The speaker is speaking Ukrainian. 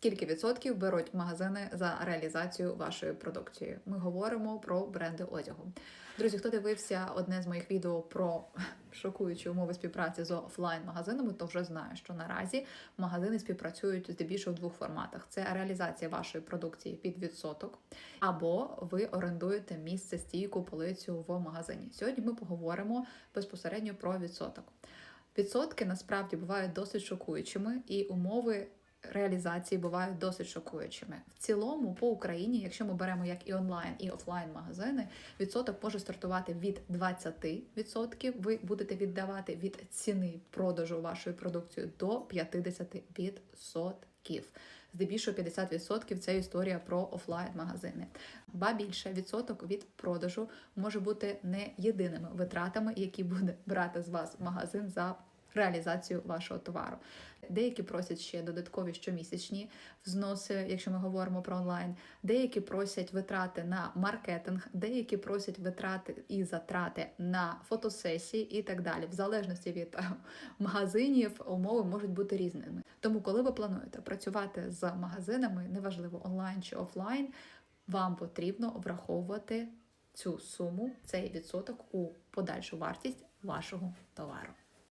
Скільки відсотків беруть магазини за реалізацію вашої продукції? Ми говоримо про бренди одягу. Друзі, хто дивився одне з моїх відео про шокуючі умови співпраці з офлайн-магазинами, то вже знає, що наразі магазини співпрацюють здебільшого в двох форматах: це реалізація вашої продукції під відсоток, або ви орендуєте місце стійку полицю в магазині. Сьогодні ми поговоримо безпосередньо про відсоток. Відсотки насправді бувають досить шокуючими, і умови реалізації бувають досить шокуючими. В цілому, по Україні, якщо ми беремо як і онлайн, і офлайн магазини, відсоток може стартувати від 20%. Ви будете віддавати від ціни продажу вашої продукції до 50%. Здебільшого 50% це історія про офлайн-магазини. Ба більше відсоток від продажу може бути не єдиними витратами, які буде брати з вас магазин за реалізацію вашого товару. Деякі просять ще додаткові щомісячні взноси, якщо ми говоримо про онлайн. Деякі просять витрати на маркетинг, деякі просять витрати і затрати на фотосесії і так далі. В залежності від е, магазинів умови можуть бути різними. Тому, коли ви плануєте працювати з магазинами, неважливо онлайн чи офлайн, вам потрібно враховувати цю суму, цей відсоток у подальшу вартість вашого товару.